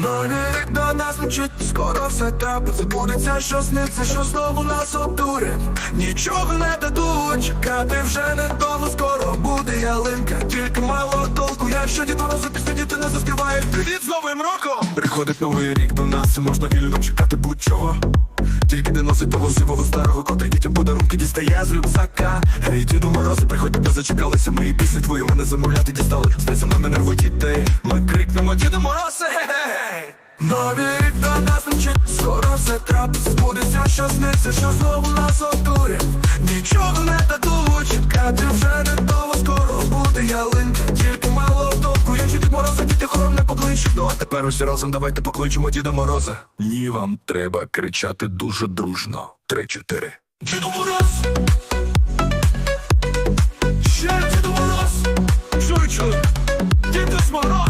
Новий до нас мчить, скоро все трапиться Будеться, що сниться, що знову нас обдурять Нічого не дадуть, чекати вже недовго Скоро буде ялинка, тільки мало толку. Якщо дід Морозу після діти не заспівають. Привіт з Новим роком! Приходить новий рік до нас, і можна вільно чекати будь-чого. Тільки не носить того сивого старого, котрий дітям подарунки дістає з рюкзака. Гей, діду морози, приходьте, не зачекалися Мої пісні твої мене замовляти дістали. Здається, на мене рвуть дітей. Ми крикнемо діду морози, гей Новий рік до нас мчить, скоро все трапиться. Збудеться, що сниться, що знову нас отурять Нічого не дадуть, чекати вже не того, скоро буде ялинка. Тільки мало втовкуючи від мороза, діти хором не покличуть Ну а тепер усі разом давайте покличемо Діда Мороза. Ні, вам треба кричати дуже дружно. Три-чотири. Діду Мороз! Ще Діду Мороз! Чуй, чуй! Дідусь Мороз!